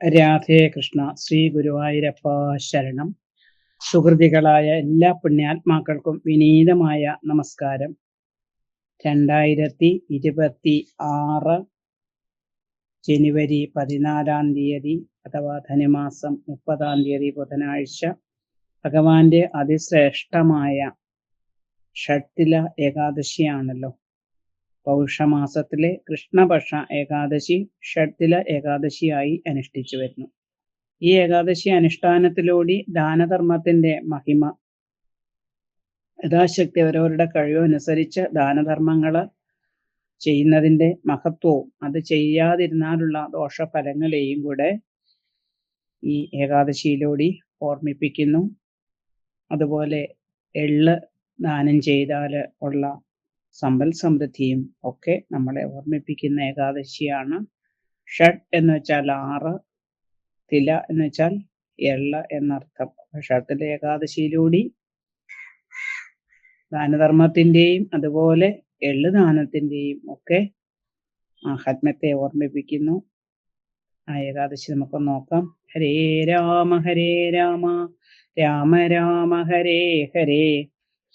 രാധേ കൃഷ്ണ ശ്രീ ഗുരുവായൂരപ്പ ശരണം. സുഹൃതികളായ എല്ലാ പുണ്യാത്മാക്കൾക്കും വിനീതമായ നമസ്കാരം. രണ്ടായിരത്തി ഇരുപത്തി ആറ് ജനുവരി പതിനാലാം തീയതി അഥവാ ധനുമാസം മുപ്പതാം തീയതി ബുധനാഴ്ച ഭഗവാന്റെ അതിശ്രേഷ്ഠമായ ഷട്ടില ഏകാദശിയാണല്ലോ. പൗഷമാസത്തിലെ കൃഷ്ണപക്ഷ ഏകാദശി ഷഡ്തില ഏകാദശിയായി അനുഷ്ഠിച്ചു വരുന്നു. ഈ ഏകാദശി അനുഷ്ഠാനത്തിലൂടെ ദാനധർമ്മത്തിന്റെ മഹിമ യഥാശക്തി അവരവരുടെ കഴിവനുസരിച്ച് ദാനധർമ്മങ്ങൾ ചെയ്യുന്നതിന്റെ മഹത്വവും അത് ചെയ്യാതിരുന്നാലുള്ള ദോഷഫലങ്ങളെയും കൂടെ ഈ ഏകാദശിയിലൂടെ ഓർമ്മിപ്പിക്കുന്നു. അതുപോലെ എൾ ദാനം ചെയ്താൽ ഉള്ള സമ്പൽ സമൃദ്ധിയും ഒക്കെ നമ്മളെ ഓർമ്മിപ്പിക്കുന്ന ഏകാദശിയാണ്. ഷഡ് എന്ന് വെച്ചാൽ ആറ് തില എന്ന് വെച്ചാൽ എള്ള എന്നർത്ഥം. ഷട്ടിലെ ഏകാദശിയിലൂടെ ദാനധർമ്മത്തിന്റെയും അതുപോലെ എള്ളു ദാനത്തിന്റെയും ഒക്കെ മഹാത്മ്യത്തെ ഓർമ്മിപ്പിക്കുന്നു. ആ ഏകാദശി നമുക്ക് നോക്കാം. ഹരേ രാമ ഹരേ രാമ രാമ രാമ ഹരേ ഹരേ.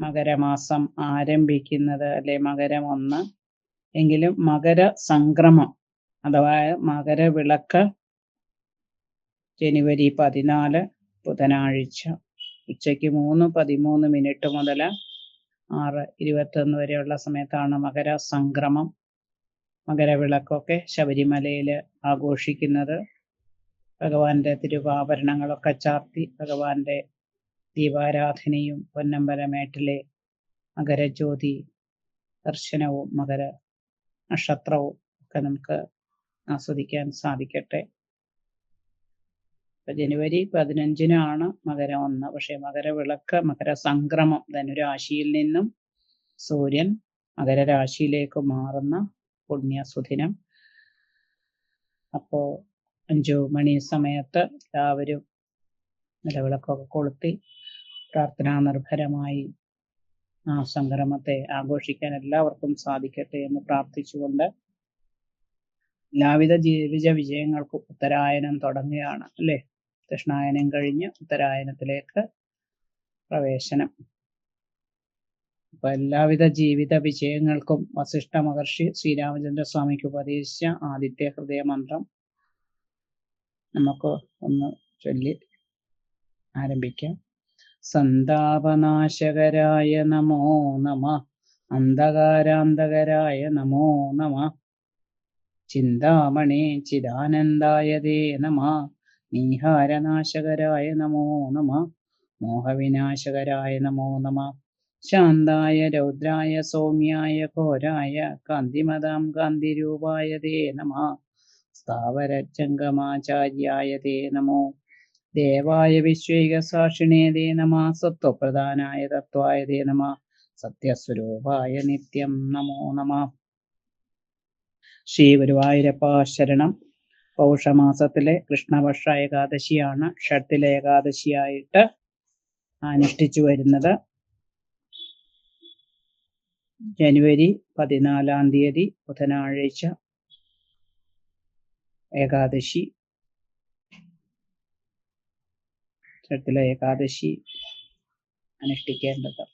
മകരമാസം ആരംഭിക്കുന്നത് അല്ലെ മകരം ഒന്ന്. എങ്കിലും മകര സംക്രമം അഥവാ മകര വിളക്ക് ജനുവരി പതിനാല് ബുധനാഴ്ച. ഉച്ചയ്ക്ക് മൂന്ന് പതിമൂന്ന് മിനിറ്റ് മുതൽ ആറ് ഇരുപത്തൊന്ന് വരെയുള്ള സമയത്താണ് മകര സംക്രമം. മകരവിളക്കൊക്കെ ശബരിമലയിൽ ആഘോഷിക്കുന്നത്. ഭഗവാന്റെ തിരുവാഭരണങ്ങളൊക്കെ ചാർത്തി ഭഗവാന്റെ ദീപാരാധനയും പൊന്നമ്പലമേട്ടിലെ മകരജ്യോതി ദർശനവും മകര നക്ഷത്രവും ഒക്കെ നമുക്ക് ആസ്വദിക്കാൻ സാധിക്കട്ടെ. ജനുവരി പതിനഞ്ചിനാണ് മകര ഒന്ന് പക്ഷെ മകരവിളക്ക് മകരസംക്രമം ധനുരാശിയിൽ നിന്നും സൂര്യൻ മകരരാശിയിലേക്ക് മാറുന്ന പുണ്യസുദിനം. അപ്പോ അഞ്ചു മണി സമയത്ത് എല്ലാവരും നിലവിളക്കൊക്കെ കൊളുത്തി പ്രാർത്ഥനാ നിർഭരമായി ആ സംക്രമത്തെ ആഘോഷിക്കാൻ എല്ലാവർക്കും സാധിക്കട്ടെ എന്ന് പ്രാർത്ഥിച്ചുകൊണ്ട് എല്ലാവിധ ജീവിത വിജയങ്ങൾക്കും ഉത്തരായനം തുടങ്ങുകയാണ് അല്ലേ? ദക്ഷിണായനം കഴിഞ്ഞ് ഉത്തരായനത്തിലേക്ക് പ്രവേശനം. അപ്പൊ എല്ലാവിധ ജീവിത വിജയങ്ങൾക്കും വസിഷ്ഠ മഹർഷി ശ്രീരാമചന്ദ്ര സ്വാമിക്ക് ഉപദേശിച്ച ആദിത്യ ഹൃദയ മന്ത്രം നമുക്ക് ഒന്ന് ചൊല്ലി ആരംഭിക്കാം. സന്താപനാശകരായ നമോ നമ. അന്ധകാരാന്തകരായ നമോ നമ. ചിന്താമണി ചിദാനന്ദായ ദേ നമ. നീഹാരനാശകരായ നമോ നമ. മോഹവിനാശകരായ നമോ നമ. ശാന്തായ രൗദ്രായ സൗമ്യായ ഘോരായ കാന്തിമതാം കാന്തിരൂപായ ദേ നമ. സ്ഥാവരജംഗമാചാര്യായ ദേ നമോ. ദേവായ വിശ്വൈക സാക്ഷിണേ ദേ നമ. സത്വപ്രധാനായ തത്വായ ദേ നമ. സത്യസ്വരൂപായ നിത്യം നമോ നമ. ശ്രീ ഗുരുവായൂരപ്പ ശരണം. പൗഷമാസത്തിലെ കൃഷ്ണപക്ഷ ഏകാദശിയാണ്. ഷട്ടിലെ ഏകാദശിയായിട്ട് അനുഷ്ഠിച്ചു വരുന്നത്. ജനുവരി പതിനാലാം തീയതി ബുധനാഴ്ച ഏകാദശി. ഷട്ടിലെ ഏകാദശി അനുഷ്ഠിക്കേണ്ടത്.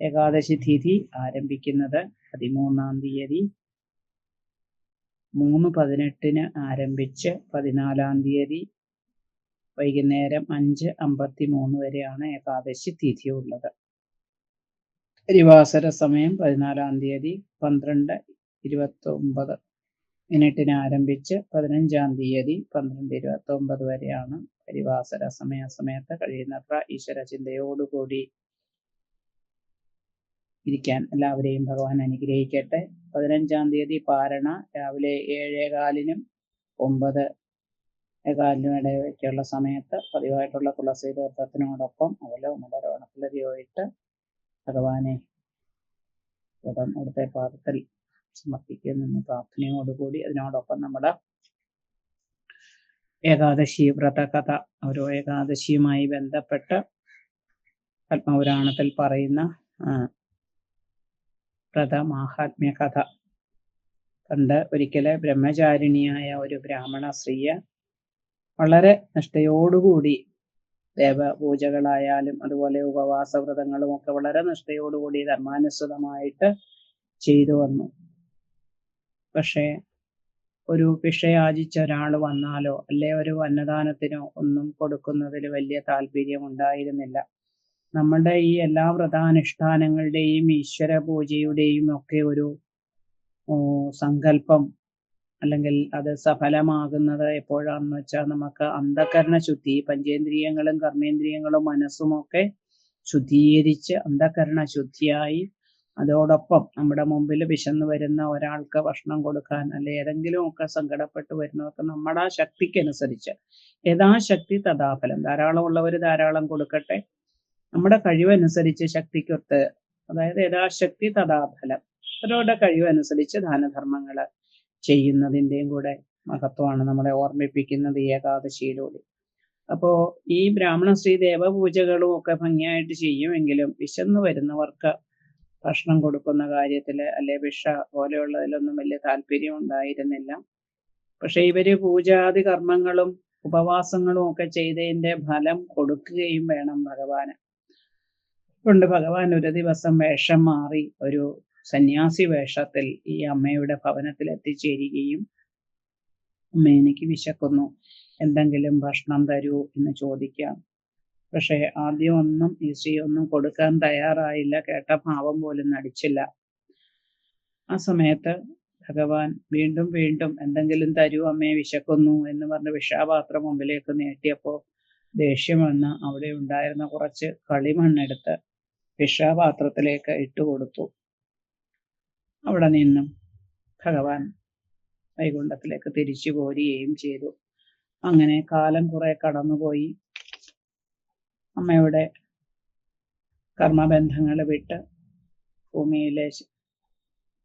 ഏകാദശി തിഥി ആരംഭിക്കുന്നത് പതിമൂന്നാം തീയതി. മൂന്ന് പതിനെട്ടിന് ആരംഭിച്ച് പതിനാലാം തീയതി. വൈകുന്നേരം അഞ്ച് അമ്പത്തി മൂന്ന് വരെയാണ് ഏകാദശി തിഥി ഉള്ളത് പരിവാസര സമയം പതിനാലാം തീയതി പന്ത്രണ്ട് ഇരുപത്തി ഒമ്പത് മിനിറ്റിന് ആരംഭിച്ച് പതിനഞ്ചാം തീയതി പന്ത്രണ്ട് ഇരുപത്തി ഒമ്പത് വരെയാണ് പരിവാസര സമയ സമയത്ത് കഴിയുന്നത്ര ഈശ്വര ചിന്തയോടുകൂടി ഇരിക്കാൻ എല്ലാവരെയും ഭഗവാൻ അനുഗ്രഹിക്കട്ടെ. പതിനഞ്ചാം തീയതി പാരണ രാവിലെ ഏഴേകാലിനും ഒമ്പത് കാലിനും ഇടയ്ക്കുള്ള സമയത്ത് പതിവായിട്ടുള്ള തുളസി തീർത്ഥത്തിനോടൊപ്പം അവലോ മലരോണക്കുലരിയോ ഇട്ട് ഭഗവാനെ ഉടൻ അവിടുത്തെ പാദത്തിൽ സമർപ്പിക്കുമെന്ന് പ്രാർത്ഥനയോടുകൂടി അതിനോടൊപ്പം നമ്മുടെ ഏകാദശി വ്രതകഥ ഓരോ ഏകാദശിയുമായി ബന്ധപ്പെട്ട് പത്മപുരാണത്തിൽ പറയുന്ന വ്രതമാഹാത്മ്യ കഥ പണ്ട് ഒരിക്കലെ ബ്രഹ്മചാരിണിയായ ഒരു ബ്രാഹ്മണ സ്ത്രീയെ വളരെ നിഷ്ഠയോടുകൂടി ദേവപൂജകളായാലും അതുപോലെ ഉപവാസ വ്രതങ്ങളും ഒക്കെ വളരെ നിഷ്ഠയോടുകൂടി ധർമാനുസൃതമായിട്ട് ചെയ്തു വന്നു. പക്ഷേ ഒരു ഭിക്ഷയാചിച്ച ഒരാൾ വന്നാലോ അല്ലെ ഒരു അന്നദാനത്തിനോ ഒന്നും കൊടുക്കുന്നതിൽ വലിയ താല്പര്യം ഉണ്ടായിരുന്നില്ല. നമ്മുടെ ഈ എല്ലാ വ്രതാനുഷ്ഠാനങ്ങളുടെയും ഈശ്വര പൂജയുടെയും ഒക്കെ ഒരു സങ്കല്പം അല്ലെങ്കിൽ അത് സഫലമാകുന്നത് എപ്പോഴാണെന്ന് വെച്ചാൽ നമുക്ക് അന്ധകരണ ശുദ്ധി പഞ്ചേന്ദ്രിയങ്ങളും കർമ്മേന്ദ്രിയങ്ങളും മനസ്സുമൊക്കെ ശുദ്ധീകരിച്ച് അന്ധകരണ ശുദ്ധിയായി അതോടൊപ്പം നമ്മുടെ മുമ്പിൽ വിശന്നു വരുന്ന ഒരാൾക്ക് ഭക്ഷണം കൊടുക്കാൻ അല്ലെ ഏതെങ്കിലും ഒക്കെ സങ്കടപ്പെട്ട് വരുന്നവർക്ക് നമ്മുടെ ആ ശക്തിക്കനുസരിച്ച് യഥാശക്തി തഥാഫലം. ധാരാളം ഉള്ളവർ ധാരാളം കൊടുക്കട്ടെ. നമ്മുടെ കഴിവനുസരിച്ച് ശക്തിക്കൊത്ത് അതായത് യഥാശക്തി തഥാഫലം അവരുടെ കഴിവനുസരിച്ച് ദാനധർമ്മങ്ങൾ ചെയ്യുന്നതിന്റെയും കൂടെ മഹത്വമാണ് നമ്മളെ ഓർമ്മിപ്പിക്കുന്നത് ഏകാദശിയിലൂടെ. അപ്പോൾ ഈ ബ്രാഹ്മണ സ്ത്രീ ദേവപൂജകളും ഒക്കെ ഭംഗിയായിട്ട് ചെയ്യുമെങ്കിലും വിശന്നു വരുന്നവർക്ക് ഭക്ഷണം കൊടുക്കുന്ന കാര്യത്തിൽ അല്ലെ ഭിക്ഷ പോലെയുള്ളതിലൊന്നും വലിയ താല്പര്യം ഉണ്ടായിരുന്നില്ല. പക്ഷെ ഇവർ പൂജാതി കർമ്മങ്ങളും ഉപവാസങ്ങളും ഒക്കെ ചെയ്തതിന്റെ ഫലം കൊടുക്കുകയും വേണം ഭഗവാന്. കൊണ്ട് ഭഗവാൻ ഒരു ദിവസം വേഷം മാറി ഒരു സന്യാസി വേഷത്തിൽ ഈ അമ്മയുടെ ഭവനത്തിൽ എത്തിച്ചേരുകയും അമ്മ എനിക്ക് വിശക്കുന്നു. എന്തെങ്കിലും ഭക്ഷണം തരൂ എന്ന് ചോദിക്കാം. പക്ഷേ ആദ്യം ഒന്നും ഈ സ്ത്രീ ഒന്നും കൊടുക്കാൻ തയ്യാറായില്ല. കേട്ട ഭാവം പോലും നടിച്ചില്ല. ആ സമയത്ത് ഭഗവാൻ വീണ്ടും വീണ്ടും എന്തെങ്കിലും തരൂ അമ്മയെ വിശക്കുന്നു എന്ന് പറഞ്ഞ് വിഷാപാത്രം മുമ്പിലേക്ക് നീട്ടിയപ്പോൾ ദേഷ്യം വന്ന് അവിടെ ഉണ്ടായിരുന്ന കുറച്ച് കളിമണ്ണെടുത്ത് വിഷാപാത്രത്തിലേക്ക് ഇട്ടുകൊടുത്തു അവിടെ നിന്നും ഭഗവാൻ വൈകുണ്ഠത്തിലേക്ക് തിരിച്ചു പോരുകയും ചെയ്തു. അങ്ങനെ കാലം കുറെ കടന്നുപോയി. അമ്മയുടെ കർമ്മബന്ധങ്ങൾ വിട്ട് ഭൂമിയിലെ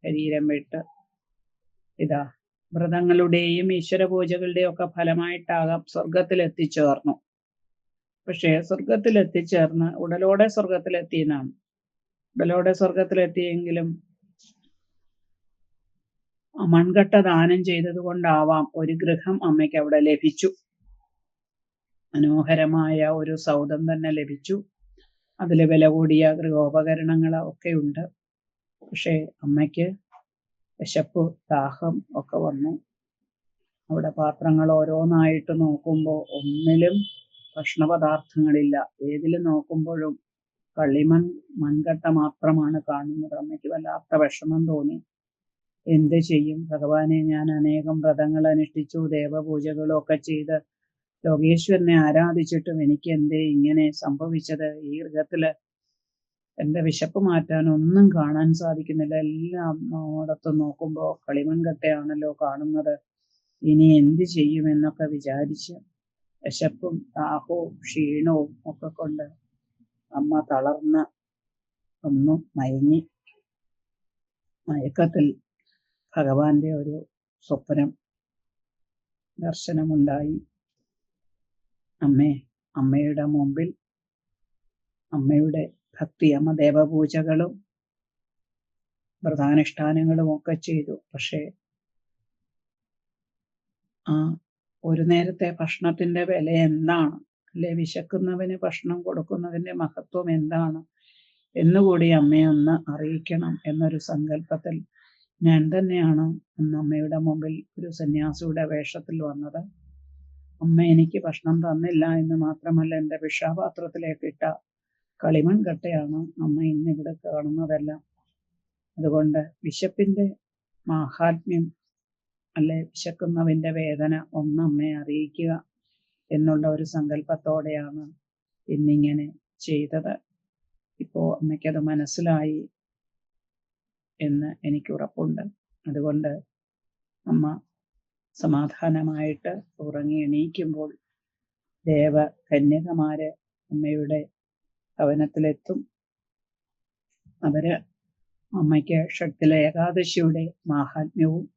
ശരീരം വിട്ട് ഇതാ വ്രതങ്ങളുടെയും ഈശ്വര പൂജകളുടെയും ഒക്കെ ഫലമായിട്ടാകാം സ്വർഗത്തിൽ എത്തിച്ചേർന്നു പക്ഷേ സ്വർഗത്തിൽ എത്തിച്ചേർന്ന് ഉടലോടെ സ്വർഗത്തിലെത്തിയെന്നാണ് ഉടലോടെ സ്വർഗത്തിലെത്തിയെങ്കിലും മൺകട്ട ദാനം ചെയ്തത് കൊണ്ടാവാം ഒരു ഗൃഹം അമ്മയ്ക്ക് അവിടെ ലഭിച്ചു. മനോഹരമായ ഒരു സൗധം തന്നെ ലഭിച്ചു. അതിൽ വില കൂടിയ ഗൃഹോപകരണങ്ങൾ ഒക്കെ ഉണ്ട്. പക്ഷേ അമ്മയ്ക്ക് വിശപ്പ് ദാഹം ഒക്കെ വന്നു. അവിടെ പാത്രങ്ങൾ ഓരോന്നായിട്ട് നോക്കുമ്പോൾ ഒന്നിലും ഭക്ഷണപദാർത്ഥങ്ങളില്ല. ഏതിലും നോക്കുമ്പോഴും കള്ളിമൺ മൺകട്ട മാത്രമാണ് കാണുന്നത്. അമ്മയ്ക്ക് വല്ലാത്ത വിഷമം തോന്നി. എന്ത് ചെയ്യും? ഭഗവാനെ ഞാൻ അനേകം വ്രതങ്ങൾ അനുഷ്ഠിച്ചു ദേവപൂജകളും ഒക്കെ ചെയ്ത് ലോകേശ്വരനെ ആരാധിച്ചിട്ടും എനിക്ക് എന്തേ ഇങ്ങനെ സംഭവിച്ചത്? ഈ ഗൃഹത്തിൽ എന്റെ വിശപ്പ് മാറ്റാൻ ഒന്നും കാണാൻ സാധിക്കുന്നില്ല. എല്ലാം ഓടത്തും നോക്കുമ്പോൾ കളിമൺകട്ടയാണല്ലോ കാണുന്നത്. ഇനി എന്ത് ചെയ്യുമെന്നൊക്കെ വിചാരിച്ച് വിശപ്പും ദാഹവും ക്ഷീണവും ഒക്കെ കൊണ്ട് അമ്മ തളർന്ന് ഒന്നും മയങ്ങി മയക്കത്തിൽ ഭഗവാന്റെ ഒരു സ്വപ്നം ദർശനമുണ്ടായി. അമ്മേ അമ്മയുടെ മുമ്പിൽ അമ്മയുടെ ഭക്തി അമ്മ ദേവപൂജകളും വ്രതാനുഷ്ഠാനങ്ങളും ഒക്കെ ചെയ്തു. പക്ഷേ ആ ഒരു നേരത്തെ ഭക്ഷണത്തിന്റെ വില എന്താണ്? അല്ലെ? വിശക്കുന്നവന് ഭക്ഷണം കൊടുക്കുന്നതിന്റെ മഹത്വം എന്താണ്? എന്നുകൂടി അമ്മയെ ഒന്ന് അറിയിക്കണം എന്നൊരു സങ്കല്പത്തിൽ ഞാൻ തന്നെയാണ് അന്ന് അമ്മയുടെ മുമ്പിൽ ഒരു സന്യാസിയുടെ വേഷത്തിൽ വന്നത്. അമ്മ എനിക്ക് ഭക്ഷണം തന്നില്ല എന്ന് മാത്രമല്ല എന്റെ ഭിക്ഷാപാത്രത്തിലേക്ക് ഇട്ട കളിമൺ കട്ടയാണ് അമ്മ ഇന്നിവിടെ കാണുന്നതെല്ലാം. അതുകൊണ്ട് വിശപ്പിന്റെ മാഹാത്മ്യം അല്ലെ വിശക്കുന്നവന്റെ വേദന ഒന്ന് അമ്മയെ അറിയിക്കുക എന്നുള്ള ഒരു സങ്കല്പത്തോടെയാണ് ഇന്നിങ്ങനെ ചെയ്തത്. ഇപ്പോ അമ്മയ്ക്കത് മനസ്സിലായി എന്ന് എനിക്ക് ഉറപ്പുണ്ട്. അതുകൊണ്ട് അമ്മ സമാധാനമായിട്ട് ഉറങ്ങി എണീക്കുമ്പോൾ ദേവ കന്യകമാര് അമ്മയുടെ ഭവനത്തിലെത്തും. അവർ അമ്മയ്ക്ക് ഷട്ടില ഏകാദശിയുടെ മാഹാത്മ്യവും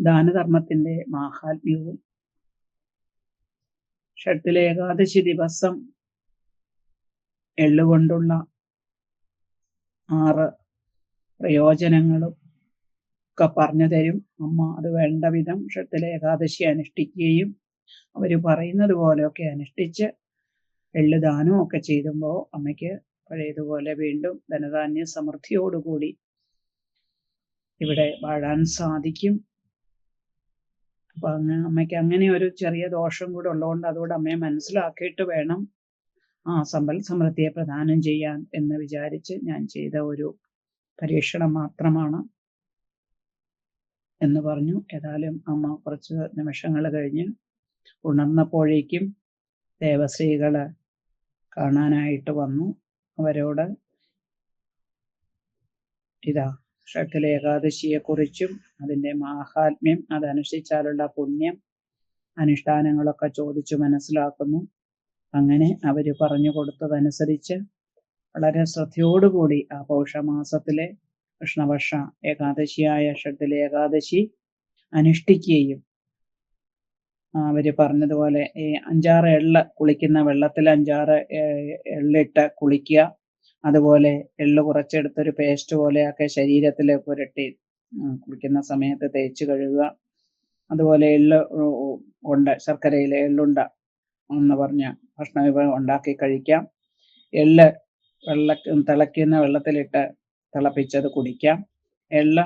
ദാനധർമ്മത്തിന്റെ മാഹാത്മ്യവും. ഷട്ടില ഏകാദശി ദിവസം എള്ളുകൊണ്ടുള്ള ആറ് പ്രയോജനങ്ങളും ഒക്കെ പറഞ്ഞു തരും. അമ്മ അത് വേണ്ട വിധം ക്ഷത്തിലെ ഏകാദശി അനുഷ്ഠിക്കുകയും അവർ പറയുന്നത് പോലെയൊക്കെ അനുഷ്ഠിച്ച് എള്ളു ദാനവും ഒക്കെ ചെയ്തുമ്പോൾ അമ്മയ്ക്ക് പഴയതുപോലെ വീണ്ടും ധനധാന്യ സമൃദ്ധിയോടുകൂടി ഇവിടെ വാഴാൻ സാധിക്കും. അപ്പൊ അങ്ങ് അമ്മയ്ക്ക് അങ്ങനെ ഒരു ചെറിയ ദോഷം കൂടെ ഉള്ളതുകൊണ്ട് അതുകൂടെ അമ്മയെ മനസ്സിലാക്കിയിട്ട് വേണം ആ സമ്പൽ സമൃദ്ധിയെ പ്രദാനം ചെയ്യാൻ എന്ന് വിചാരിച്ച് ഞാൻ ചെയ്ത ഒരു പരീക്ഷണം മാത്രമാണ്. എന്ന് പറഞ്ഞു. ഏതായാലും അമ്മ കുറച്ച് നിമിഷങ്ങൾ കഴിഞ്ഞ് ഉണർന്നപ്പോഴേക്കും ദേവശ്രീകൾ കാണാനായിട്ട് വന്നു. അവരോട് ഇതാ ഷട്ടിൽ ഏകാദശിയെ കുറിച്ചും അതിന്റെ മാഹാത്മ്യം അതനുഷ്ഠിച്ചാലുള്ള പുണ്യം അനുഷ്ഠാനങ്ങളൊക്കെ ചോദിച്ചു മനസ്സിലാക്കുന്നു. അങ്ങനെ അവർ പറഞ്ഞു കൊടുത്തതനുസരിച്ച് വളരെ ശ്രദ്ധയോടുകൂടി ആ പൗഷമാസത്തിലെ കൃഷ്ണപക്ഷ ഏകാദശിയായ ഷഡ്ഡിലെ ഏകാദശി അനുഷ്ഠിക്കുകയും അവർ പറഞ്ഞതുപോലെ ഈ അഞ്ചാറ് എള്ള് കുളിക്കുന്ന വെള്ളത്തിൽ അഞ്ചാറ് എള്ളിട്ട് കുളിക്കുക. അതുപോലെ എള്ള് കുറച്ചെടുത്തൊരു പേസ്റ്റ് പോലെയൊക്കെ ശരീരത്തിൽ പുരട്ടി കുളിക്കുന്ന സമയത്ത് തേച്ച് കഴുകുക. അതുപോലെ എള്ള് ഉണ്ട് ശർക്കരയിലെ എള്ളുണ്ട എന്ന് പറഞ്ഞ ഭക്ഷണ വിഭവം ഉണ്ടാക്കി കഴിക്കാം. എള്ള് വെള്ള തിളയ്ക്കുന്ന വെള്ളത്തിലിട്ട് തിളപ്പിച്ചത് കുടിക്കാം. എള്ള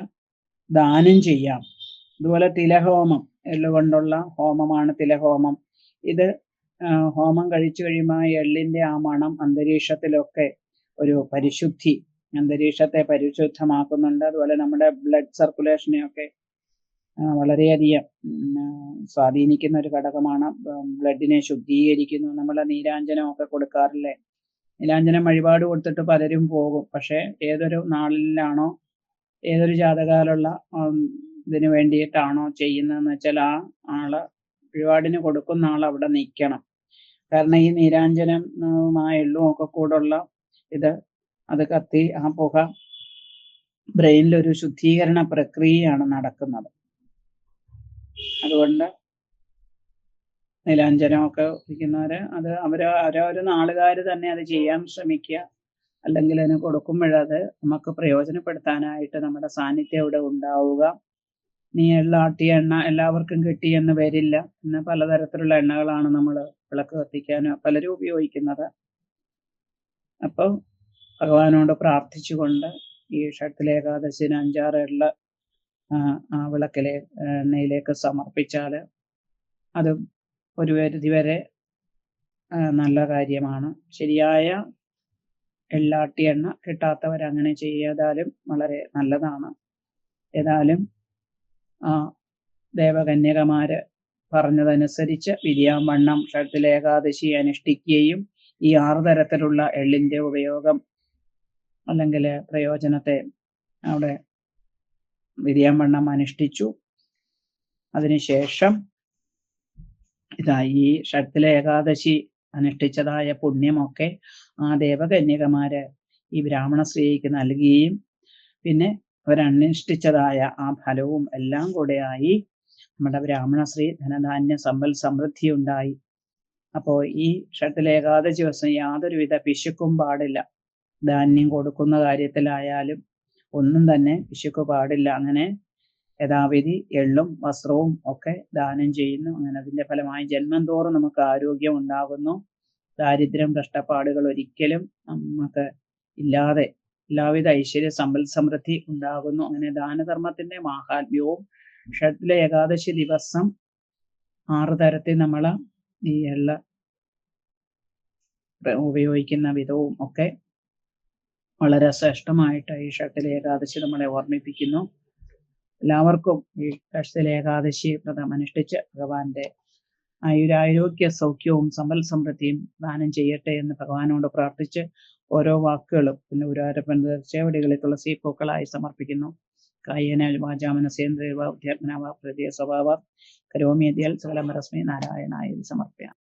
ദാനം ചെയ്യാം. അതുപോലെ തിലഹോമം എള്ളുകൊണ്ടുള്ള ഹോമമാണ് തിലഹോമം. ഇത് ഹോമം കഴിച്ചു കഴിയുമ്പോൾ എള്ളിന്റെ ആ മണം അന്തരീക്ഷത്തിലൊക്കെ ഒരു പരിശുദ്ധി അന്തരീക്ഷത്തെ പരിശുദ്ധമാക്കുന്നുണ്ട്. അതുപോലെ നമ്മുടെ ബ്ലഡ് സർക്കുലേഷനെയൊക്കെ വളരെയധികം സ്വാധീനിക്കുന്ന ഒരു ഘടകമാണ് ബ്ലഡിനെ ശുദ്ധീകരിക്കുന്നു. നമ്മൾ നീരാഞ്ജനമൊക്കെ കൊടുക്കാറില്ലേ? നീലാഞ്ജനം വഴിപാട് കൊടുത്തിട്ട് പലരും പോകും. പക്ഷെ ഏതൊരു നാളിലാണോ ഏതൊരു ജാതകാലുള്ള ഇതിന് വേണ്ടിയിട്ടാണോ ചെയ്യുന്നതെന്ന് വെച്ചാൽ ആ ആൾ വഴിപാടിന് കൊടുക്കുന്ന ആൾ അവിടെ നിൽക്കണം. കാരണം ഈ നീരാഞ്ജനമായ എള്ളും ഒക്കെ കൂടുള്ള ഇത്. അത് കത്തി ആ പുക ബ്രെയിനിൽ ഒരു ശുദ്ധീകരണ പ്രക്രിയയാണ് നടക്കുന്നത്. അതുകൊണ്ട് നീലാഞ്ജനമൊക്കെ ഇരിക്കുന്നവര് അത് അവർ ഓരോരോ നാളുകാർ തന്നെ അത് ചെയ്യാൻ ശ്രമിക്കുക. അല്ലെങ്കിൽ അതിന് കൊടുക്കുമ്പോഴത് നമുക്ക് പ്രയോജനപ്പെടുത്താനായിട്ട് നമ്മുടെ സാന്നിധ്യം ഇവിടെ ഉണ്ടാവുക. നീ എള്ളാട്ടിയ എണ്ണ എല്ലാവർക്കും കിട്ടി എന്ന് വരില്ല പിന്നെ പലതരത്തിലുള്ള എണ്ണകളാണ് നമ്മൾ വിളക്ക് കത്തിക്കാനും പലരും ഉപയോഗിക്കുന്നത്. അപ്പോൾ ഭഗവാനോട് പ്രാർത്ഥിച്ചുകൊണ്ട് ഈ അഞ്ചാറ് എള്ള ആ വിളക്കിലെ എണ്ണയിലേക്ക് സമർപ്പിച്ചാൽ അത് ഒരു പരിധി വരെ നല്ല കാര്യമാണ്. ശരിയായ എള്ളാട്ടി എണ്ണ കിട്ടാത്തവർ അങ്ങനെ ചെയ്താലും വളരെ നല്ലതാണ്. ഏതായാലും ആ ദേവകന്യകമാര് പറഞ്ഞതനുസരിച്ച് വിരിയാമ്പണ്ണം ഷട്ടിലേകാദശി അനുഷ്ഠിക്കുകയും ഈ ആറു തരത്തിലുള്ള എള്ളിന്റെ ഉപയോഗം അല്ലെങ്കിൽ പ്രയോജനത്തെ അവിടെ വിരിയാമ്പണ്ണം അനുഷ്ഠിച്ചു. അതിനുശേഷം ഇതാ ഈ ഷട്ടിലെ ഏകാദശി അനുഷ്ഠിച്ചതായ പുണ്യമൊക്കെ ആ ദേവകന്യകമാര് ഈ ബ്രാഹ്മണ സ്ത്രീക്ക് നൽകുകയും പിന്നെ അവരനുഷ്ഠിച്ചതായ ആ ഫലവും എല്ലാം കൂടെ ആയി നമ്മുടെ ബ്രാഹ്മണ സ്ത്രീ ധനധാന്യ സമ്പൽ സമൃദ്ധി ഉണ്ടായി. അപ്പോൾ ഈ ഷട്ടിലെ ഏകാദശി ദിവസം യാതൊരുവിധ പിശുക്കും പാടില്ല. ധാന്യം കൊടുക്കുന്ന കാര്യത്തിലായാലും ഒന്നും തന്നെ പിശുക്ക് പാടില്ല. അങ്ങനെ യഥാവിധി എള്ളും വസ്ത്രവും ഒക്കെ ദാനം ചെയ്യുന്നു. അങ്ങനെ അതിന്റെ ഫലമായി ജന്മം തോറും നമുക്ക് ആരോഗ്യം ഉണ്ടാകുന്നു. ദാരിദ്ര്യം കഷ്ടപ്പാടുകൾ ഒരിക്കലും നമുക്ക് ഇല്ലാതെ എല്ലാവിധ ഐശ്വര്യ സമ്പൽ സമൃദ്ധി ഉണ്ടാകുന്നു. അങ്ങനെ ദാനധർമ്മത്തിന്റെ മാഹാത്മ്യവും ഷഡ്ല ഏകാദശി ദിവസം ആറ് തരത്തിൽ നമ്മൾ ഈ എള്ള ഉപയോഗിക്കുന്ന വിധവും ഒക്കെ വളരെ ശ്രേഷ്ഠമായിട്ട് ഈ ഷട്ടിൽ ഏകാദശി നമ്മളെ ഓർമ്മിപ്പിക്കുന്നു. എല്ലാവർക്കും ഈ ഏകാദശി വ്രതം അനുഷ്ഠിച്ച് ഭഗവാന്റെ ആയുരാരോഗ്യ സൗഖ്യവും സമ്പൽ സമൃദ്ധിയും ദാനം ചെയ്യട്ടെ എന്ന് ഭഗവാനോട് പ്രാർത്ഥിച്ച് ഓരോ വാക്കുകളും പിന്നെ ഗുരുവായൂരപ്പന്റെ തുളസി പൂക്കളായി സമർപ്പിക്കുന്നു. കായേന വാചാമനസേന്ദ്രിയ പ്രതി സ്വഭാവ കരോമിയതിയൽ സകലമരസ്മി നാരായണായി സമർപ്പയാം